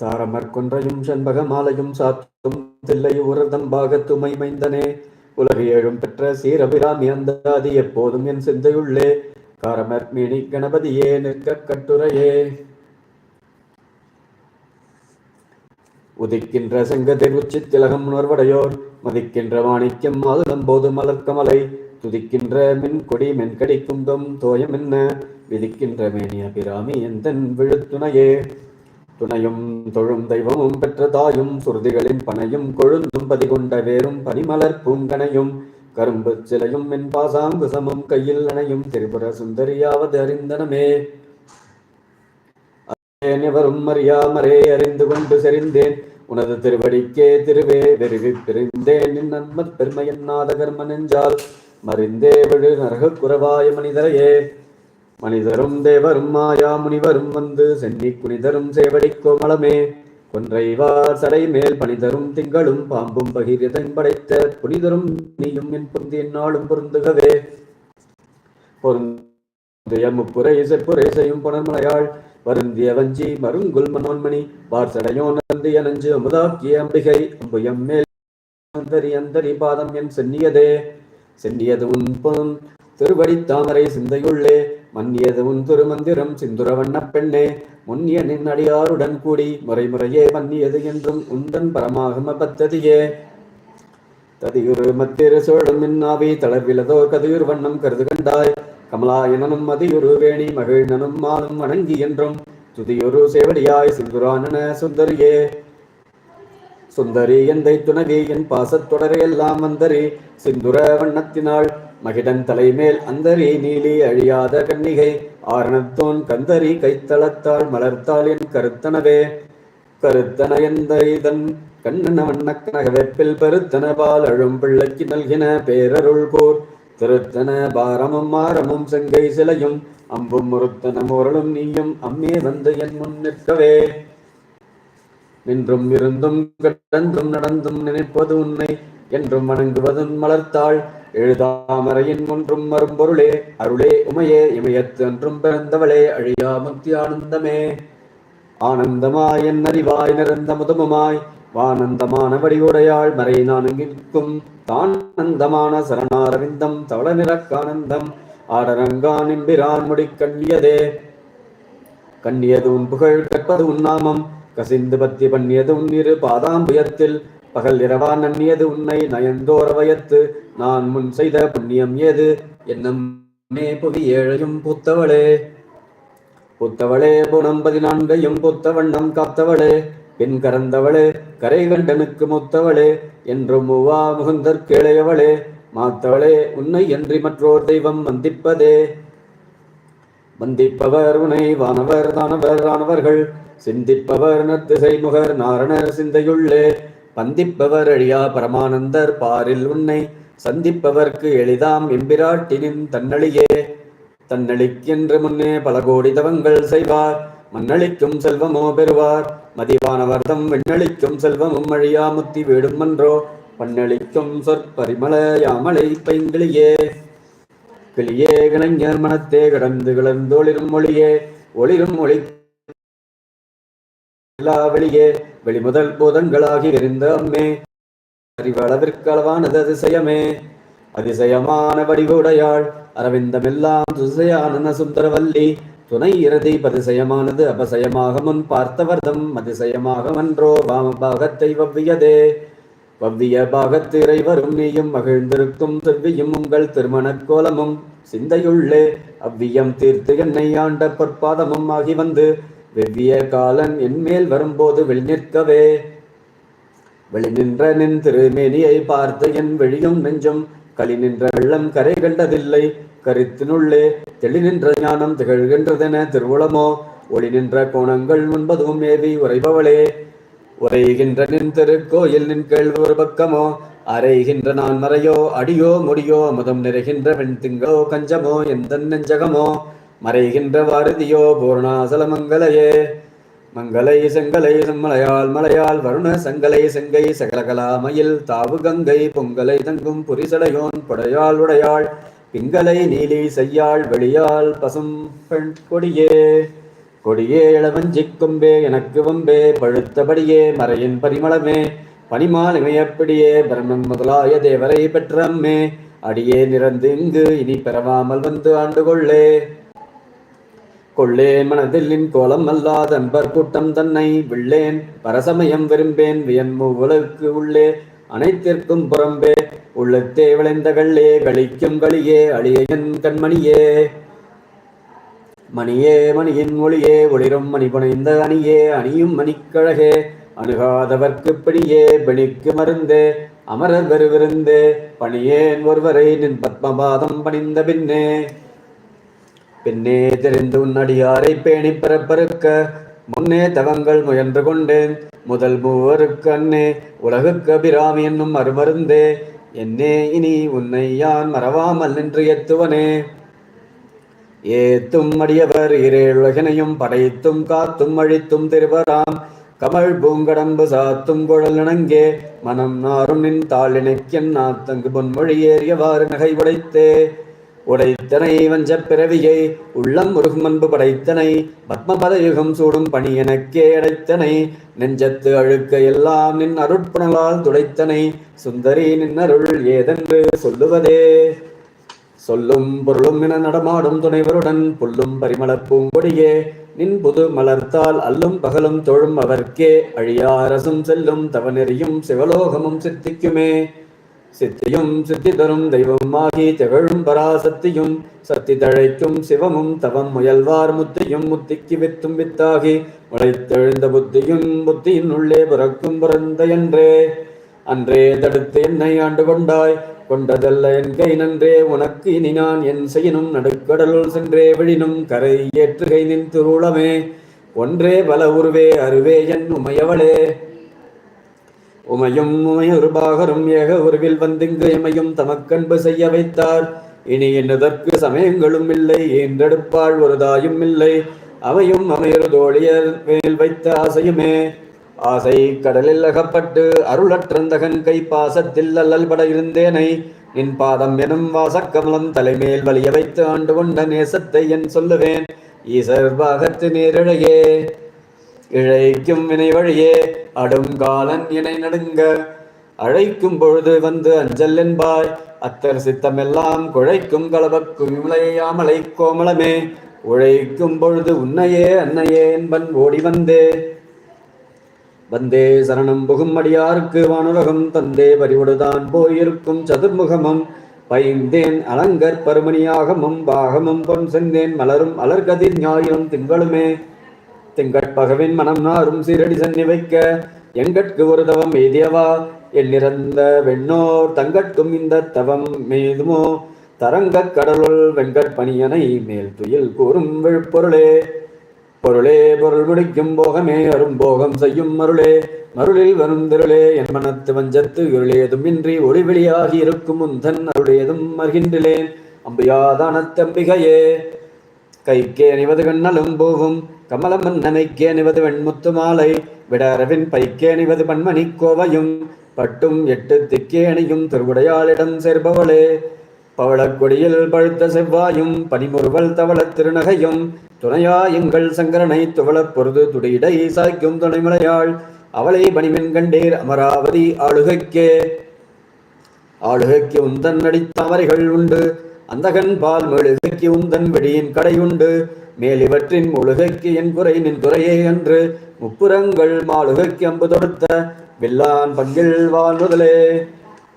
தாரமற்கொன்றையும் செண்பகமாலையும் சாத்தும் தில்லை உரதம் பாகத்துமை மைந்தனே உலகு ஏழும் பெற்ற சீரபிராமி அந்தாதி எப்போதும் என் சிந்தையுள்ளே. காரமற் கணபதியே நிற்க கட்டுரையே. உதிக்கின்ற செங்கதிர் உச்சி திலகம் உணர்வடையோர் மதிக்கின்ற மாணிக்கம் மாதுளம் போது மலர்க்கமலை துதிக்கின்ற மின் கொடி மென்கடி குந்தம் தோயம் என்ன விதிக்கின்ற மேனிய பிராமி எந்தன் விழுத்துணையே. துணையும் தொழும் தெய்வமும் பெற்ற தாயும் சுருதிகளின் பனையும் கொழுந்தும் பதிகொண்ட வேறும் பனிமலர் பூங்கனையும் கரும்பு சிலையும் மின் பாசாங்கு சமம். கையில் அணையும் திரிபுர சுந்தரியாவது அறிந்தனமே. எவரும் அறியாமரே அறிந்து கொண்டு செறிந்தேன். உனது திருவடிக்கே திருவே வெறிவி பிரிந்தேன். நின் நன்மத் பெருமையன்னாத கர்ம நெஞ்சால் மறிந்தே விழு நரக குறவாய மனிதரையே. மனிதரும் தேவரும் மாயா முனிவரும் வந்து சென்னி குனிதரும் சேவடி கோமளமே. ஒன்றைவார் சடை மேல் பணிதரும் திங்களும் பாம்பும் பகிரியதன் படைத்த புனிதரும் நீயும் என் பொருந்தி என்னாலும் பொருந்துகவே. பொருந்திய முப்புரை செப்புரை செய்யும் புனர்மலையாள் வருந்திய வஞ்சி மருங்குல் மனோன்மணி வார்சடையோ நந்திய நஞ்சு அமுதாக்கிய அம்பிகை அம்புயம் மேல் அந்தரி அந்தரி பாதம் என் சென்னியதே. சென்னியது உன் பொன் திருவடி தாமரை சிந்தையுள்ளே மன்னியது உன் திருமந்திரம் சிந்துர வண்ண பெண்ணே. முன்னிய நின் அடியாருடன் கூடி முறைமுறையே மன்னியது என்றும் உந்தன் பரமாகம பத்ததியே. ததியுரு மத்திரு சோழம் மின்னாவி தளர்விலதோ கதியுர் வண்ணம் கருது கண்டாய். கமலாயனனும் மதியுரு வேணி மகிழ்நனும் மாலும் வணங்கி என்றும் துதியுரு சேவடியாய் சிந்துரானன சுந்தரியே. சுந்தரி எந்தை துணவி என் பாசத்தொடரை எல்லாம் வந்தரி சிந்துர வண்ணத்தினாள் மகிடன் தலைமேல் அந்தரி. நீலி அழியாத கன்னிகை ஆரணத்தோன் கந்தரி. கைத்தளத்தாள் மலர்த்தாள் என் கருத்தனவே. கருத்தன எந்தைதன் கண்ணன வண்ணக்கனக வெப்பில் பெருத்தன பால் அழும் பிள்ளைக்கு நல்கின பேரருள் போர் திருத்தன பாரமும் மாரமும் செங்கை சிலையும் அம்பும் முருத்தன முரளும் நீயும் அம்மே வந்து என் முன் நிற்கவே. நின்றும் இருந்தும் கிடந்தும் நடந்தும் நினைப்பது உன்னை என்றும் வணங்குவதும் மலர்த்தாள். எழுதாமறையின் ஒன்றும் மறும்பொருளே அருளே உமையே இமயத்து என்றும் பிறந்தவளே அழியா முக்தி ஆனந்தமே. ஆனந்தமாய் என் அறிவாய் நிறந்த முதமுமாய் வானந்தமான வடிவுடையாள் மறை நான் நிற்கும் தானந்தமான சரணாரவிந்தம் தவள நிறக்கானந்தம் ஆடரங்கான் எம்பிரான் முடி கண்ணியதே கண்ணியது உன் புகழ் கற்பது உன் நாமம் கசிந்து பத்தி பண்ணியது உன்னிரு பாதாம்புயத்தில் பகல் இரவா நன்னியது உன்னை நயந்தோர வயத்து நான் முன் செய்த புண்ணியம் ஏது? என்னும் புவி ஏழையும் பூத்தவளே. புத்தவளே புனம் பதினான்கையும் புத்த வண்ணம் காத்தவளே. பின் கறந்தவளே கரை கண்டனுக்கு முத்தவளே. என்றும் மூவா முகுந்தற் கேளையவளே மாத்தவளே உன்னை என்று மற்றோர் தெய்வம் வந்திப்பதே. வந்திப்பவர் உனை வானவர் தானவர் ஆனவர்கள். சிந்திப்பவர் நத்திசை முகர் நாரணர் சிந்தையுள்ளே. பந்திப்பவர் அழியா பரமானந்தர் பாரில் உன்னை. சந்திப்பவர்க்கு எளிதாம் எம்பிராட்டினின் தன்னழியே. தன்னழிக்கென்று முன்னே பல கோடி தவங்கள் செய்வார். மண்ணளிக்கும் செல்வமோ பெறுவார். மதிவானவர்தம் வெண்ணளிக்கும் செல்வமும் அழியா முத்தி வீடும் மன்றோ பண்ணளிக்கும் சொற்பரிமள யாமலை பைங்கிளியே. கிளியே கிளைஞர் மனத்தே கடந்து கிளர்ந்தொளிரும் மொழியே ஒளிரும் ஒளி எல்லா வெளியே வெளிமுதல் பூதங்களாகி இருந்த அம்மே அறிவளவிற்கு அளவானது அதிசயமே. அதிசயமான வடிவுடையாள் அரவிந்தமெல்லாம் துசையான சுந்தரவல்லி துணை இறுதி பதிசயமானது அபசயமாக முன் பார்த்தவர்தம் அதிசயமாக மன்றோ வாம பாகத்தை வவ்வியதே. வவ்விய பாகத்து இறைவரும் நீயும் மகிழ்ந்திருக்கும் செவ்வியும் உங்கள் திருமணக் கோலமும். சிந்தையுள்ளே அவ்வியம் தீர்த்து என்னை ஆண்ட பொற்பாதமும் ஆகி வந்து வெவ்விய காலன் என்மேல் வரும்போது வெளிநிற்கவே வெளி நின்ற நின் திருமேனியை பார்த்து என் வெளியும் நெஞ்சும் களி நின்ற வெள்ளம் கரை கண்டதில்லை. கருத்தினுள்ளே தெளி நின்ற ஞானம் திகழ்கின்றதென திருவுளமோ? ஒளி நின்ற கோணங்கள் முன்பதும் ஏவி உரைபவளே உரைகின்ற நின் திருக்கோயில் நின் கேள்வி ஒரு பக்கமோ? அரைகின்ற நான் மறையோ அடியோ முடியோ அமுதம் நிறைகின்ற வெண் திங்களோ கஞ்சமோ எந்த நெஞ்சகமோ? மறைகின்ற வாரதியோ பூர்ணாசல மங்களையே மங்களை செங்கலை செம்மலையால் மலையால் வருண சங்கலை செங்கை சகலகலாமையில் தாவு கங்கை பொங்கலை தங்கும் புரிசடையோன் புடையாள் உடையாள். பிங்கலை நீலி செய்யாள் வெளியால் பசும் பெண் கொடியே. கொடியே இளவஞ்சிக் கொம்பே எனக்கு வம்பே பழுத்தபடியே மறையின் பரிமளமே. பனிமால் இமையப்பிடியே பிரம்மன் முதலாய தேவரை பெற்றம்மே. அடியே நிறந்து இங்கு இனி பெறவாமல் வந்து ஆண்டு கொள்ளே. கொள்ளே மனதில்லின் கோலம் அல்லாத கூட்டம் தன்னை விள்ளேன் பரசமயம் விரும்பேன் வியன்மு உலகுக்கு உள்ளே அனைத்திற்கும் புறம்பே. உள்ளத்தே விளைந்த கள்ளே கழிக்கும் களியே அழியன் கண்மணியே. மணியே மணியின் ஒளியே ஒளிரும் மணி புனைந்த அணியே அணியும் மணிக்கழகே. அணுகாதவர்க்கு பிடியே பிணிக்கு மருந்தே. அமரர் வெறுவிருந்தே பணியேன் ஒருவரை நின் பத்மபாதம் பணிந்த பின்னே. பின்னே தெரிந்து உன்னடியாரை பேணி பிறப்பறுக்க முன்னே தவங்கள் முயன்று கொண்டேன் முதல் மூவருக்கு அன்னே உலகுக்கு அபிராமி என்னும் மறுமருந்தே என்னே இனி உன்னை யான் மறவாமல் நின்று எத்துவனே. ஏத்தும் அடியவர் இரேழுலகினையும் படைத்தும் காத்தும் அழித்தும் திருவராம் கமல் பூங்கடம்பு சாத்தும் குழல் இணங்கே மனம் நாரும் நின் தாளினைக்கென் நாத்தங்கு பொன்மொழி ஏறியவாறு நகை உடைத்தே. உடைத்தனை வஞ்சப் பிறவியை உள்ளம் முருகமன்பு படைத்தனை படைத்தனை பத்மபதயுகம் சூடும் பணி எனக்கே அடைத்தனை நெஞ்சத்து அழுக்க எல்லாம் நின் அருட்புணலால் துடைத்தனை சுந்தரி நின் அருள் ஏதென்று சொல்லுவதே. சொல்லும் பொருளும் என நடமாடும் துணைவருடன் புல்லும் பரிமளப் பூங்கொடியே நின் புது மலர்த்தால் அல்லும் பகலும் தொழும் அவர்க்கே அழியாரசும் செல்லும் தவநெறியும் சிவலோகமும் சித்திக்குமே. சித்தியும் சித்தி தரும் தெய்வமாகி திகழும் பராசக்தியும் சக்தி தழைக்கும் சிவமும் தவம் முயல்வார் முத்தியும் முத்திக்கு வித்தும் வித்தாகி உழைத்தெழுந்த புத்தியும் புத்தியின் உள்ளே பிறக்கும் பிறந்த என்றே. அன்றே தடுத்து என்னை ஆண்டு கொண்டாய் கொண்டதல்ல என் கை நன்றே உனக்கு இனி நான் என் செய்யினும் நடுக்கடலுள் சென்றே விழினும் கரை ஏற்றுகை நின் திருளமே ஒன்றே பல உருவே அருவே என் உமையவளே. உமையும் உமையொருபாகரும் ஏக உருவில் வந்திங்கு எமையும் தமக்கன்பு செய்ய வைத்தார். இனி என்னதற்கு சமயங்களும் இல்லை ஏன்றெடுப்பாள் ஒரு தாயும் இல்லை. அவையும் அமையொரு தோழியர் மேல் வைத்த ஆசையுமே. ஆசை கடலில் அகப்பட்டு அருளற்றந்தகன் கை பாசத்தில் அல்லல்பட இருந்தேனை. நின் பாதம் எனும் வாசக்கமலம் தலைமேல் வலிய வைத்து ஆண்டு கொண்ட நேசத்தை என் சொல்லுவேன். ஈசர் பாகத்து நேரிழையே. இழைக்கும் வினை வழியே அடும் காலன் இணை நடுங்க. அழைக்கும் பொழுது வந்து அஞ்சல் என்பாய். அத்தர் சித்தமெல்லாம் குழைக்கும் கலவக்கும் இமலையாமலை கோமலமே உழைக்கும் பொழுது உன்னையே அன்னையே என்பன் ஓடி வந்தே. வந்தே சரணம் புகும் அடியாருக்கு வானுலகம். தந்தே பறிவுடுதான் போயிருக்கும் சதுர்முகமும். பைந்தேன் அலங்கர் பருமணியாகமும் பாகமும் பொன் செந்தேன் மலரும் அலர்கதிர் ஞாயிறும் திங்களுமே. திங்கட்பகவின் மனம் நாரும் சீரடி சன்னி வைக்க எங்கட்கு ஒரு தவம் எய்தியவா? எண்ணிறந்த வெண்ணோர் தங்கட்கும் இந்த தவம் மேதுமோ தரங்க கடலுள் வெங்கட்பணியனை மேல் துயில் கூறும் விழுப்பொருளே. பொருளே பொருள் முடிக்கும் போகமே அரும் போகம் செய்யும் மருளே. மருளில் வரும் திருளே என் மனத்து வஞ்சத்து இருளேதும் இன்றி ஒளிவெளியாகி இருக்கும் முந்தன் அருளேதும் மறுகின்றிலேன் அம்பியாதான தம்பிகையே கைக்கே அணிவது கண்ணலும் போகும். கமலமன் நனைக்கே அணிவது வெண்முத்து மாலை விடரவின் பைக்கே அணிவது பன்மணி கோவையும் பட்டும் எட்டு திக்கே அணியும் திருவுடையாளிடம் சேர்பவளே. பவளக்கொடியில் பழுத்த செவ்வாயும் பனிமுறுவல் தவள திருநகையும் துணையா எங்கள் சங்கரனை துவளப் பொருது துடியிடை சாய்க்கும் துணைமலையாள் அவளை பணிவென் கண்டீர் அமராவதி ஆளுகைக்கே. ஆளுகைக்கு உந்தன் நடித்தாமரைகள் உண்டு அந்தகன் பால் மெழுகைக்கு உந்தன் வெடியின் கடை உண்டு மேலிவற்றின் முழுகைக்கு என் குறை நின் குறையே என்று முப்புறங்கள் மாளுகைக்கு அம்பு தொடுத்த வில்லான் பங்கில் வானுதலே.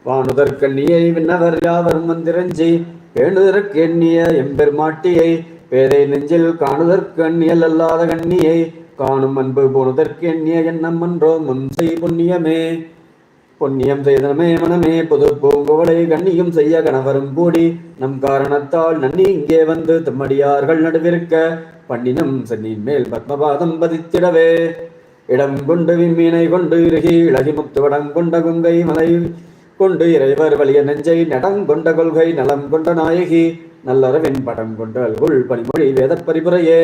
வானுதற் கண்ணியை விண்ணவர் யாவரும் வந்திரஞ்சி பேணுதற்கு எண்ணிய எம்பெருமாட்டியை பேதை நெஞ்சில் காணுதற்கு அந்நியல் அல்லாத கண்ணியை காணும் அன்பு போனதற்கு எண்ணிய எண்ணம் என்றோ முன்சை புண்ணியமே. பொன்னியம் செய்தனமே மனமே புது பூங்குவளை கண்ணியும் செய்ய கணவரும் கூடி நம் காரணத்தால் நன்னி இங்கே வந்து தம்மடியார்கள் நடுவிருக்க பண்ணினம் சென்னின் மேல் பத்மபாதம் பதித்திடவே. இடம் கொண்டு விண்மீனை கொண்டு இறுகி இழகி முத்துவடம் கொண்ட குங்கை மலை கொண்டு இறைவர் வலிய நெஞ்சை நடங்கொண்ட கொள்கை நலம் கொண்ட நாயகி நல்லறவின் படம் கொண்ட உள் பனிமொழி வேதப் பரிபுரையே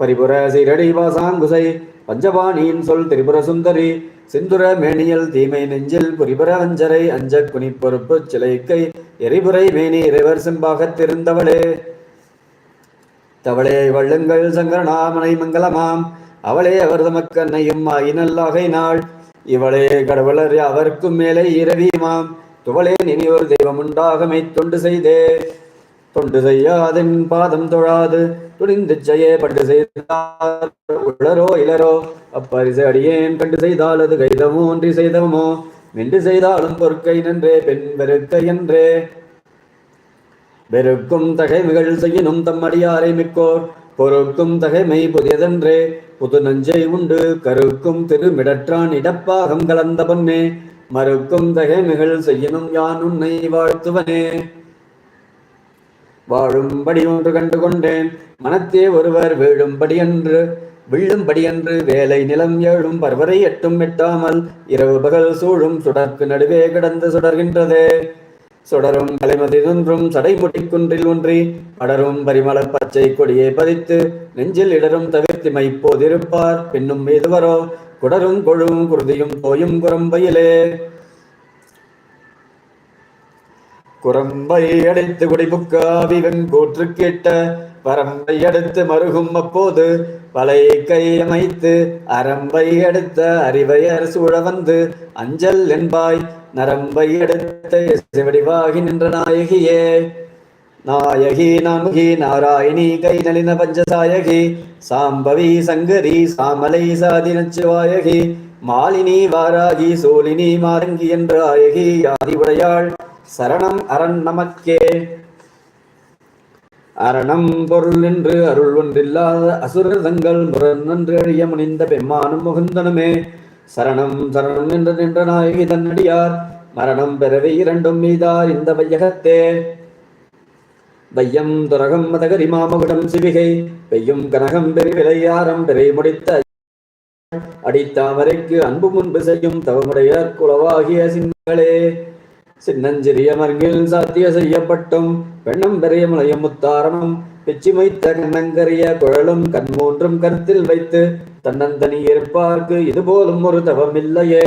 பரிபுர சீரடி வாசாங்குசை பஞ்சபாணியின் சொல் திரிபுர சுந்தரி சிந்துர மேனியல் தீமை நெஞ்சில் புரிபுர அஞ்சரை அஞ்ச குனி பொறுப்பு சிலைக்கை எரிபுரை மேனி இறைவர் செம்பாகத் திருந்தவளே. தவளே வள்ளுங்கள் சங்கரநாமனை மங்களமாம் அவளே அவர் தமக்கண்ணையும் ஆயினல்லாகை நாள் இவளே கடவுளர் அவர்க்கும் மேலே இரவியுமாம் துவளே நினைவோர் தெய்வம் உண்டாகமை தொண்டு செய்தே. தொண்டு செய்யாதென் பாதம் தொழாது. துணிந்து செய்ய பண்டு செய்தார். உளரோ இளரோ அப்பரிசை அடியேன் கண்டு செய்தால் அது கைதமோ ஒன்றி செய்தமோ மென்று செய்தாலும் பொற்கை நன்றே பெண் பெருக்கை என்றே வெறுக்கும் தகைமைகள் செய்யினும் தம் அடியாரை மிக்கோர். பொறுக்கும் தகைமை புதியதென்றே. புது நஞ்சை உண்டு கருக்கும் திருமிடற்றான் இடப்பாகம் கலந்த பொன்னே. மறுக்கும் தகைமைகள் செய்யினும் யான் உன்னை வாழ்த்துவனே. வாழும்படி ஒன்று கண்டு கொண்டேன் மனத்தே ஒருவர் வீழும்படி என்று விழும்படி என்று வேலை நிலம் ஏழும் பர்வரை எட்டும் எட்டாமல் இரவு பகல் சூழும் சுடர்க்கு நடுவே கிடந்து சுடர்கின்றதே. சுடரும் கலைமதிதொன்றும் சடைமுட்டி குன்றில் ஒன்றி அடரும் பரிமள பச்சை கொடியை பதித்து நெஞ்சில் இடரும் தவிர்த்திமை போதிருப்பார். பின்னும் மீதுவரோ குடரும் கொழும் குருதியும் போயும் குரம்பையிலே. குரம்பை அடைத்து குடிமுக்காவி ஆவிவன் கேட்ட பரம்பை அடுத்து மருகும் அப்போது பலை கை அமைத்து அரம்பை அடுத்த அறிவையர் சூழ வந்து அஞ்சல் என்பாய் நரம்பை அடுத்த சிவடிவாகி நின்ற நாயகியே. நாயகி நாமுகி நாராயணி கை நளின பஞ்சசாயகி சாம்பவி சங்கரி சாமலை சாதி நச்சுவாயகி மாலினி வாராகி சோலினி மாரங்கி என்ற ஆயகி ஆதி உடையாள் சரணம் அரண் நமக்கே. அரணம் பொருள் என்று அருள் ஒன்றில்லாத அசுரர் தங்கள் முரண் நன்று அழிய முனிந்த பெம்மானும் முகுந்தனுமே. சரணம் சரணம் என்று நின்ற நாயகி தன்னடியார் மரணம் பெறவே இரண்டும் மீதார் இந்த வையகத்தே. வையம் துரகம் மதகரி மாமகுடம் சிவிகை வெய்யும் கனகம் பெருவிளையாரம் பெறை முடித்த அடித்தாமரைக்கு அன்பு முன்பு செய்யும் தவமுடையார் குளவாகிய சிங்களே. சின்னஞ்சிறிய மருங்கில் சாத்திய செய்யப்பட்டும் பெண்ணம் பெரிய முளையும் முத்தாரமும் பிச்சிமைத்த கண்ணங்கரிய குழலும் கண் மூன்றும் கருத்தில் வைத்து தன்னந்தனி இருப்பார்க்கு இது போலும் ஒரு தவம் இல்லையே.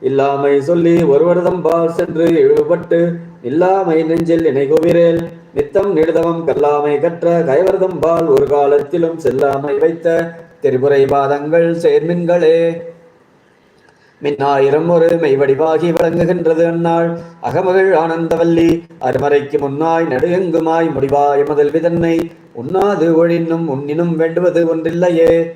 இல்லாமை சொல்லி ஒருவரதம் பால் சென்று இழுபட்டு இல்லாமை நெஞ்சில் இணைகுவிரேல் நித்தம் நிடுதவம் கல்லாமை கற்ற கைவரதம் பால் ஒரு காலத்திலும் செல்லாமை வைத்த திரிபுரை பாதங்கள் சேர்மின்களே. மின்னாயிரம் ஒரு மெய்வடிவாகி வழங்குகின்றது அந்நாள். அகமகள் ஆனந்தவல்லி அருமறைக்கு முன்னாய் நடுங்குமாய் முடிவாய் முதல் விதன்னை. உண்ணாது ஒழினும் உண்ணினும் வேண்டுவது ஒன்றில்லையே.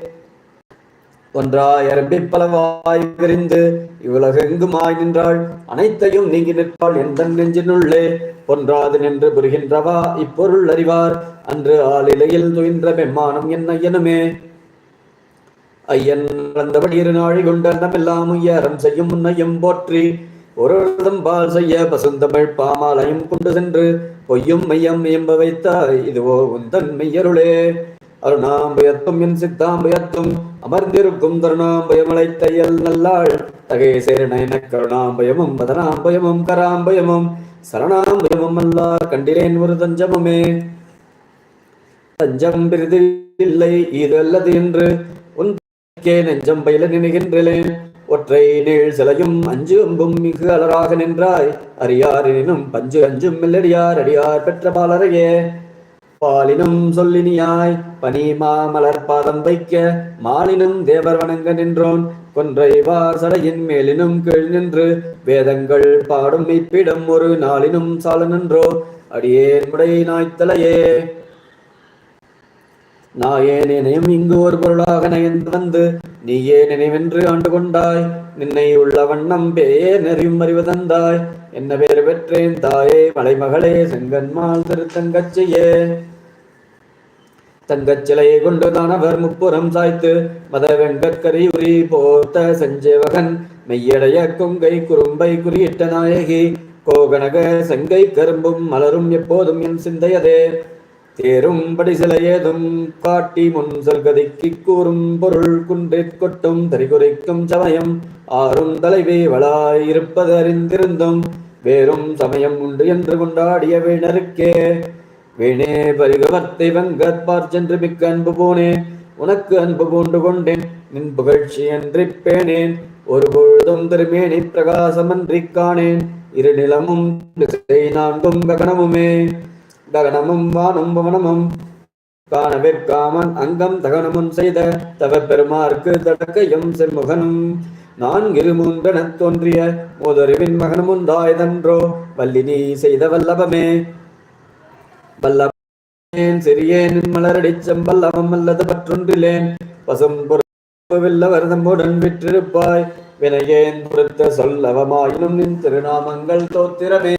ஒன்றாய் அரம்பிப் பலவாய் விரிந்து இவ்வுலகெங்குமாய் நின்றாள். அனைத்தையும் நீங்கி நிற்பாள் எந்த நெஞ்சினுள்ளே. ஒன்றாது நின்று புரிகின்றவா இப்பொருள் அறிவார். அன்று ஆளிலையில் துயின்ற பெம்மானம் என்ன எனுமே. ஐயன் வந்தபடி இரு நாழி உயரம் செய்யும் முன்னையும் போற்றி. ஒரு பால் செய்ய பசுந்தமிழ் பாமாலையும் கொண்டு சென்று பொய்யும் மையம் எம்ப வைத்தாய். இதுவோ உந்தன் மெய்யருளே அருணாம்பயத்தும் என் சித்தாம்பயத்தும் அமர்ந்திருக்கும் தருணாம்பயமலைத்தையல் நல்லாள். தகை சேரண கருணாம்பயமும் மதனாம்பயமும் கராம்பயமும் சரணாம்பயமும் அல்லார் கண்டிலேன் ஒரு தஞ்சமுமே. தஞ்சம் பிரிது இல்லை இது அல்லது என்று உன் கே நெஞ்சம் பயில நினைகின்றேன். ஒற்றை நீள் சிலையும் அஞ்சு அம்பும் மிகு அலராக நின்றாய். அரியாரினும் பஞ்சு அஞ்சும் மெல்லடியார் அடியார் பெற்ற பாலரையே பாலினும் சொல்லினியாய் பனி மாமலர் பாதம் வைக்க. மாலினும் தேவர் வணங்க நின்றோன். கொன்றை வார் மேலினும் கீழ் நின்று. வேதங்கள் பாடும் இப்பிடம் ஒரு நாளினும் சால நின்றோ அடியேன் முடை நாய்த்தலையே. நாயே நினையும் இங்கு ஒரு பொருளாக நயந்து வந்து நீயே நினைவென்று ஆண்டு கொண்டாய். நின்னை உள்ள வண்ணம் பேயே நெறியும் அறிவதந்தாய் என்ன பேர் பெற்றேன் தாயே மலைமகளே செங்கன்மால் திருத்தங்கச்சியே தங்கச் சிலையை கொண்டு தானவர் முப்புறம் சாய்த்து மத வெங்கட்கரி உரி போர்த்த செஞ்சேவகன் மெய்யடைய கொங்கை குறும்பை குறியிட்ட நாயகி. கோகனக செங்கை கரும்பும் மலரும் எப்போதும் என் சிந்தையதே. தேரும்படி சில ஏதும் காட்டி முன் சொல்கதைக்கு கூறும் பொருள் குன்றிற் கொட்டும் தரிகுறைக்கும் சமயம். ஆறும் தலைவி வளாயிருப்பது அறிந்திருந்தும் வேறும் சமயம் உண்டு என்று கொண்டாடிய வீணருக்கே. வீணே பரிகவத்தை வங்கற்பார் சென்று மிக்க அன்பு போனே உனக்கு அன்பு பூண்டு கொண்டேன் நின் புகழ்ச்சி என்று பேணேன். ஒரு பொழுதும் திருமேனி பிரகாசமன்றி காணேன் இரு நிலமும் நான்கும் ககனமுமே. ககனமும் வானும் காணவே காமன் அங்கம் தகனமும் செய்த தவ பெருமார்க்கு தடக்கையும் செம்முகனும். நான்கிரு மூன்றெனத் தோன்றிய மோதறிவின் மகனும் உண்டாயதன்றோ வல்லினி நீ செய்த வல்லபமே. வல்லபேன் சிறியேன் மலரடிச் செம்பல்லவம் அல்லது பற்றொன்றிலேன் பசும் பொருவில்ல தம்முடன் விற்றிருப்பாய். வினையேன் பொறுத்த சொல்லவமாயினும் நின் திருநாமங்கள் தோத்திரமே.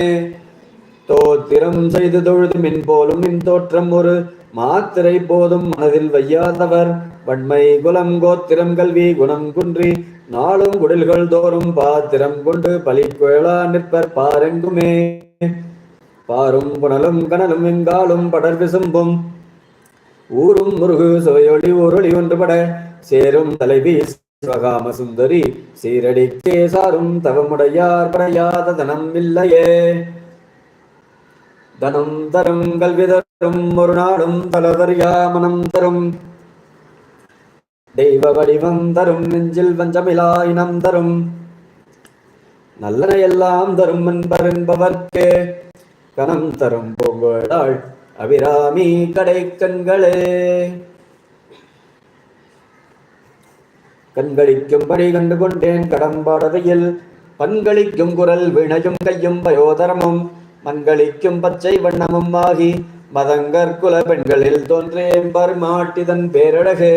தோத்திரம் செய்து தொழுது மின் போலும் மின் தோற்றம் ஒரு மாத்திரை போதும் மனதில் வையாதவர். வன்மை குலம் கோத்திரம் கல்வி குணம் குன்றி நாளும் குடில்கள் தோறும் பாத்திரம் கொண்டு பலி குழலா நிற்பர் பாரெங்குமே. பாரும் புனலும் கனலும் எங்காலும் படர் விசும்பும். ஊரும் முருகு சுவையொளி ஊரொளி ஒன்றுபட சேரும் தலைவி சிவகாம சுந்தரி சீரடிக்கே சாரும் தவமுடையார் படையாத தனம் இல்லையே. தனம் தரும் கல்வி தரும் ஒரு நாடும் தலவரியா மனம் தரும். தெய்வ வடிவம் தரும் நெஞ்சில் வஞ்சமிலா இனம் தரும். நல்லன எல்லாம் தரும் என்பர் என்பவர்க்கே கணம் தரும் பொங்கலாள் அபிராமி கடை கண்களே கண்களிக்கும்படி கண்டு கொண்டேன் கடம்பாடவையில் பண்களிக்கும் குரல் வினையும் கையும் பயோதரமும் மண்களிக்கும் பச்சை வண்ணமும் ஆகி மதங்கர் குல பெண்களில் தோன்றேன் பருமாட்டிதன் பேரழகு.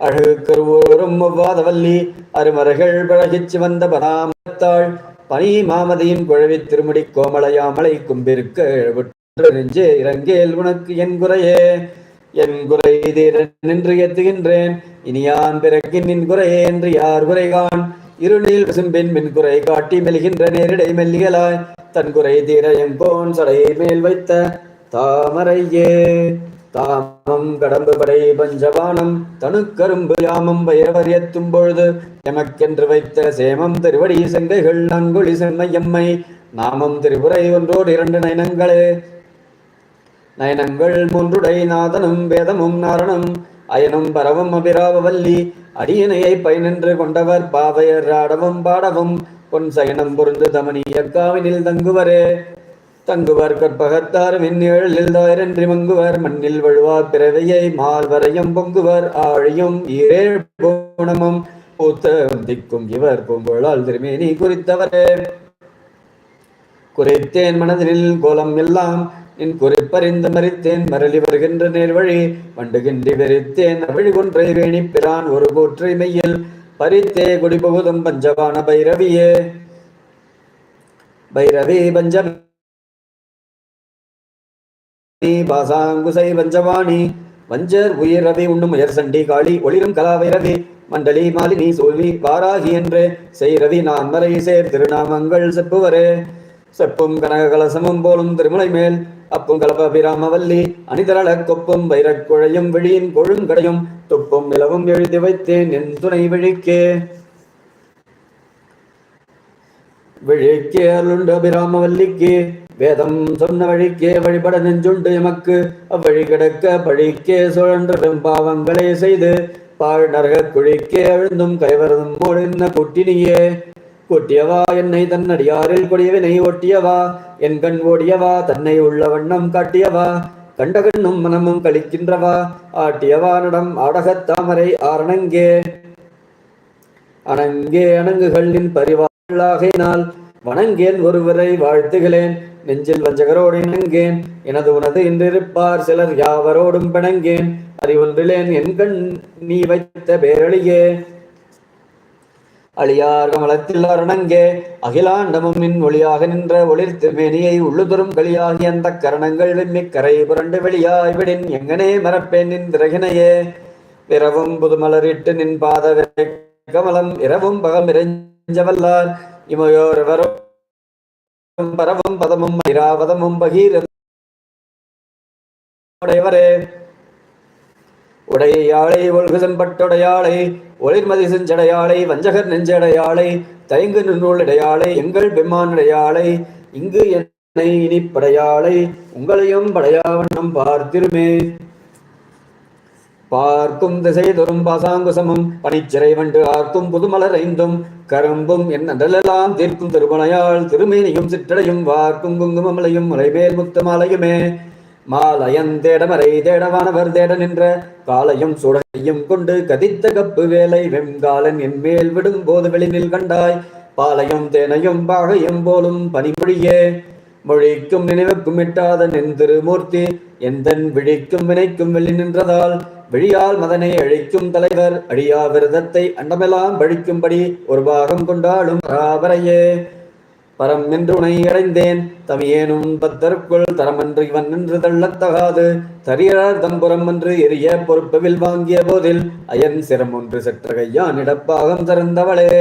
அழகு கருவூரும் ஒவ்வாதவல்லி அருமருகள் பழகிச்சு வந்த பராமத்தாள் பனி மாமதியின் குழவி திருமுடி கோமலையாமலை கும்பிருக்க நெஞ்சே இறங்கேல் உனக்கு என் குறையே. என் குறை தீரன் நின்று எத்துகின்றேன் இனியான் பிறகு நின் குறையே என்று யார் குறைகான்? இருளில் விசும்பின் மின் குறை காட்டி மெல்கின்ற நேரிடை மெல்லிகளாய். தன் குறை தீர எங்கோன் சடையை மேல் வைத்த தாமரையே. தாமம் கடம்பு படை பஞ்சபானம் தனுக்கரும்பு யாமம் பயவர் எத்தும் பொழுது எமக்கென்று வைத்த சேமம் திருவடி செங்கைகள் நன்கொழி செம்மையம்மை நாமம் திரிபுரை ஒன்றோடு இரண்டு நயனங்களே. நயனங்கள் மூன்றுடை நாதனும் வேதமும் நாரணம். அயனும் பரவும் அபிராவவல்லி அடியனையை பயனின்று கொண்டவர் பாவையர் ஆடவும் பாடவும் பொன் சயனம் பொருந்து தமனிய காவினில் தங்குவரே. தங்குவர் கற்பகத்தார் மின்னேழில் தாயிரன்றி மங்குவர் மண்ணில் வழுவார் பிறவையை மால்வரையும் பொங்குவர் ஆழியும் ஈரேழ் பூணமும் பூத்த திக்கும் இவர் பூம்பொழால் திருமேனி குறித்தவரே. குறைத்தேன் மனதினில் கோலம் எல்லாம் என் குறிப்பறிந்து மறித்தேன் மரளி வருகின்ற நேர்வழி வண்டுகின்றி வெறித்தேன் வழி கொன்றை வேணி பிரான் ஒரு கூற்றை மெய்யில் பறித்தே குடிபுகுதும் பஞ்சவான பைரவியே. பைரவி பஞ்ச பாசாங்குசை பஞ்சவாணி வஞ்சர் உயிர் ரவி உண்ணும் உயர் சண்டி காளி ஒளிரும் கலாவைரவி மண்டலி மாலினி சோல்வி வாராகி என்று செய் ரவி நான் மறை சேர் திருநாமங்கள் செப்புவரே. செப்பும் கனககலசமும் போலும் திருமலை மேல் அப்பும் கலபபிராமவல்லி அணிதரள கொப்பும் வைரக்குழையும் விழியின் கொழுங்கடையும் துப்பும் நிலவும் எழுதி வைத்தேன் என் துணை விழிக்கே. விழிக்கே அருளுண்டு அபிராமவல்லிக்கு வேதம் சொன்ன வழிக்கே வழிபட நெஞ்சுண்டு எமக்கு அவ்வழி கிடக்க பழிக்கே சுழன்ற பெரும்பாவங்களே செய்து பாழ் நரக குழிக்கே அழுந்தும் கைவரதும் மோடின குட்டினியே. கொட்டியவா என்னை தன்னடியாரில் கொடியவினை ஒட்டியவா? என் கண் ஓடியவா? தன்னை உள்ள வண்ணம் காட்டியவா? கண்ட கண்ணும் மனமும் கழிக்கின்றவா? ஆட்டியவா நடம் ஆடகத் தாமரை ஆரணங்கே. அணங்கே அணங்குகளின் பரிவாளாகினால் வணங்கேன் ஒருவரை வாழ்த்துகளேன் நெஞ்சில் வஞ்சகரோடு இணங்கேன். எனது உனது என்றிருப்பார் சிலர் யாவரோடும் பிணங்கேன். அறிவொன்றிலேன் என் கண் நீ வைத்த பேரழியே. அழியார் கமலத்தில் அருணங்கே அகிலாண்டமும் மின் ஒளியாக நின்ற ஒளிர் திருமேனியை உள்ளுதரும் களியாகி அந்த கரணங்கள் வெம்மிக் கரை புரண்டு வெளியாய் விடின் எங்கனே மறப்பேன் நின் திரகினையே பிறவும் புதுமலரிட்டு நின் பாத கமலம் இரவும் பகம் இறைஞ்சவல்லார் இமையோர் பரவும் பதமும் ஐராவதமும் பகீர உடையவரே. உடையாளை ஒழுகு செம்பட்டுடையாளை ஒளிர்மதி செஞ்சடையாளை வஞ்சகர் நெஞ்சடையாளை தயங்கு நூலிடையாளை எங்கள் பெம்மானுடையாளை இங்கு என்னை இனிப்படையாளை உங்களையும் படையாவண்ணம் பார்த்திருமே. பார்க்கும் திசை தொறும் பாசாங்குசமும் பனிச்சிறை வண்டு ஆர்க்கும் புதுமலர் ஐந்தும் கரும்பும் என் அடலெல்லாம் தீர்க்கும் திருமணையால் திருமேனியும் சிற்றடையும் வார்க்கும் குங்குமமலையும் முலைமேல் முத்தமாலையுமே மாலையுமே. மாலயந்தேடமரை தேடவானவர் தேட நின்ற காலையும் சுடையும் கொண்டு கதித்த கப்பு வேலை வெம்காலன் என் மேல் விடும் போது வெளிநில் கண்டாய். பாலையும் தேனையும் பாகையும் போலும் பனிமொழியே. மொழிக்கும் நினைவுக்கும் இட்டாத நின் திருமூர்த்தி எந்தன் விழிக்கும் வினைக்கும் வெளி நின்றதால் விழியால் மதனை அழிக்கும் தலைவர் அடியா விரதத்தை அண்டமெல்லாம் பழிக்கும்படி ஒரு பாகம் கொண்டாலும் பராபரையே பரம் நின்று உனை அடைந்தேன். தமியேனும் பத்தற்குள் தரமன்று இவன் நின்று தள்ளத்தகாது. தரியரார் தம்புறம் என்று எரிய பொறுப்பவில் வாங்கிய போதில் அயன் சிரம் ஒன்று செற்ற கையான் இடப்பாகம் திறந்தவளே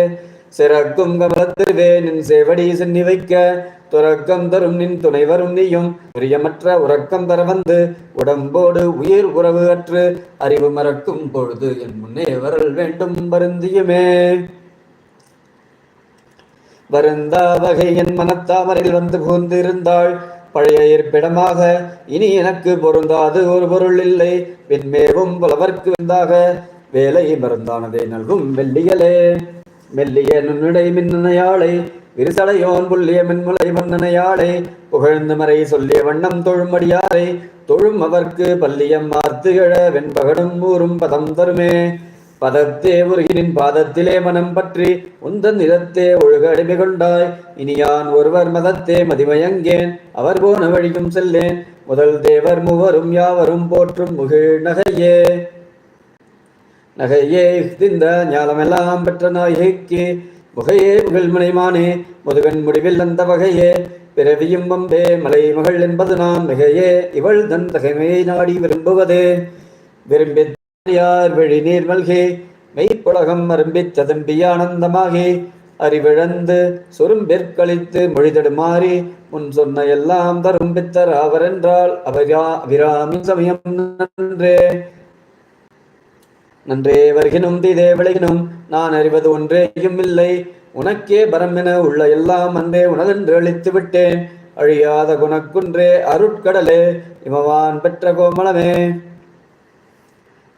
சிறக்கும் கமலத்திருவே நின் சேவடி சென்னி வைக்க. துறக்கம் தரும் நின் துணை வரும் நீயும். பிரியமற்ற உறக்கம் தர வந்து உடம்போடு உயிர் உறவு அற்று அறிவு மறக்கும் பொழுது என் முன்னே வரல் வேண்டும் வருந்தியுமே. வருந்தா வகை என் மனத்தாமரில் வந்து புகுந்திருந்தாள். பழைய இருப்பிடமாக இனி எனக்கு பொருந்தாது ஒரு பொருள் இல்லை. பின்மேவும் புலவர்க்கு வந்தாக வேலை மருந்தானதை நல்கும் வெள்ளியலே. மெல்லிய நுண்ணுடை மின்னனையாளை விரிசடையோன் புள்ளிய மின்முலை மன்னனையாளை புகழ்ந்து மறை சொல்லிய வண்ணம் தொழுமடியாரை தொழும் அவர்க்கு பல்லியம் மார்த்துகழ வெண்பகடும் ஊரும் பதம் தருமே. பதத்தே உருகினின் பாதத்திலே மனம் பற்றி உந்தன் நிலத்தே ஒழுக அடிமை கொண்டாய். இனியான் ஒருவர் மதத்தே மதிமயங்கேன் அவர் போன வழியும் செல்லேன். முதல் தேவர் மூவரும் யாவரும் போற்றும் முகிழ் நகையே. நகையே திந்த ஞாலமெல்லாம் பெற்ற நாயகிக்கு முகையே முகில் முனைமானே முதுகன் முடிவில் அந்த வகையே. பிறவியும் வம்பே மலை மகள் என்பது நான் மிகையே இவள் தன் தகைமையை நாடி விரும்புவது. விரும்பி யார் விழி நீர் மல்கே மெய்ப்புலகம் அரும்பித் ததும்பி ஆனந்தமாகி அறிவிழந்து சுரும்பிற்கழித்து மொழிதடுமாறி முன் சொன்ன எல்லாம் தரும் பித்தர் அவரென்றால் அவரா அபிராமி சமயம் நன்றே. நன்றே வருகினும் தீதே விளைகினும் நான் அறிவது ஒன்றேயும் இல்லை. உனக்கே பரமென உள்ள எல்லாம் அன்றே உனதென்று அழித்து விட்டேன். அழியாத குணக்குன்றே அருட்கடலே இமவான் பெற்ற கோமலமே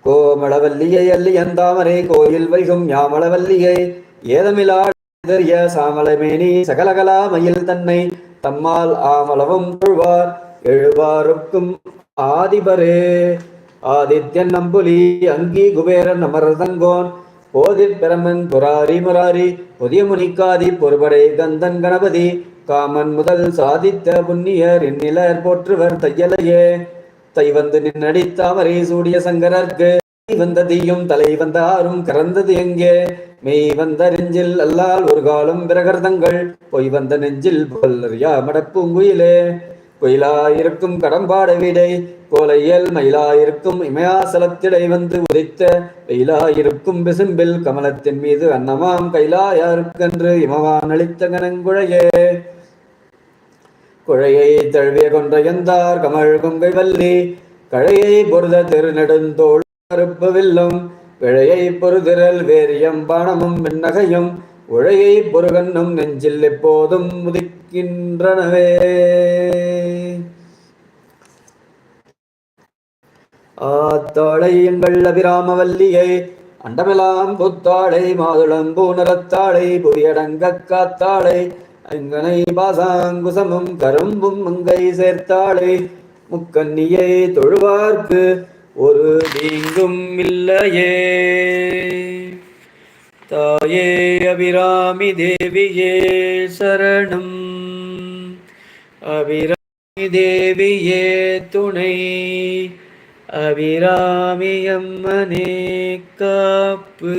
கோமளவல்லியை அல்லியந்தாமரை கோயில் வைகும் யாமளவல்லியை ஏதமிலாடரிய சாமளமேனி சகலகலா மயில் தன்னை தம்மால் ஆமளவும் கொள்வார் எழுவாருக்கும் ஆதிபரே. ஆதித்யன் நம்புலி அங்கி குபேரன் அமரதங்கோன் போதிற் பிரமன் புராரி முராரி புதிய முனிக்காதி பொறுபடை கந்தன் கணபதி காமன் முதல் சாதித்த புண்ணியர் இந்நிலர் போற்றுவர் தையலையே. தை வந்து நின்னடித்தாமரை சூடிய சங்கரர்க்கு. மெய் தலை வந்த கறந்தது எங்கே? மெய் வந்த நெஞ்சில் அல்லால் ஒரு காலம் பிரகர்தங்கள் பொய் வந்த நெஞ்சில் புகழறியா மடப்பூங்குயிலே. குயிலாயிருக்கும் கடம்பாட விடை கோலையல் மயிலாயிருக்கும் இமயாசலத்திடை வந்து உதைத்த. வெயிலாயிருக்கும் விசும்பில் கமலத்தின் மீது அன்னமாம் கைலாயாருக்கென்று இமவான் அளித்த கனங்குழையே குழையை தழுவிய கொன்றையந்தார் கமழ் கொங்கை வல்லி கழையை பொருத திருநெடுந்தோள் கருப்பு வில்லும் பிழையை பொறுதிரல் வேரியம் பானமும் மின்னகையும் உழையை பொருகன்னும் நெஞ்சில் எப்போதும் முதிக்கின்றனவே ஆத்தாளை எங்கள் அபிராமவல்லியை அண்டமெலாம் புத்தாளை மாதுளம் பூனரத்தாளை புரியடங்க காத்தாளை அங்கனை பாசாங்குசமும் கரும்பும் மங்கை சேர்த்தாளை முக்கன்னியை தொழுவார்க்கு ஒரு தீங்கும் இல்லையே. தாயே அபிராமி தேவியே சரணம். அபிராமி தேவியே துணை. அபிராமியம்மனே காப்பு.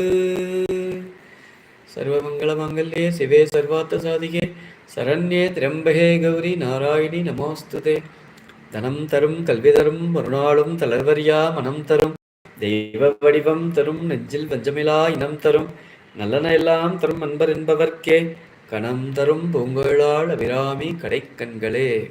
சர்வமங்கலமங்கல்யே சிவே சர்வாத்த சாதிகே. சரண்யே திரம்பகே கௌரி நாராயணி நமோஸ்துதே. தனம் தரும் கல்வி தரும் மறுநாளும் தளர்வரியா மனம் தரும். தெய்வ வடிவம் தரும் நெஞ்சில் பஞ்சமிலா இனம் தரும். நல்லன எல்லாம் தரும் அன்பர் என்பவர்க்கே. கணம் தரும் பூங்கோளாள் அபிராமி கடைக்கண்களே.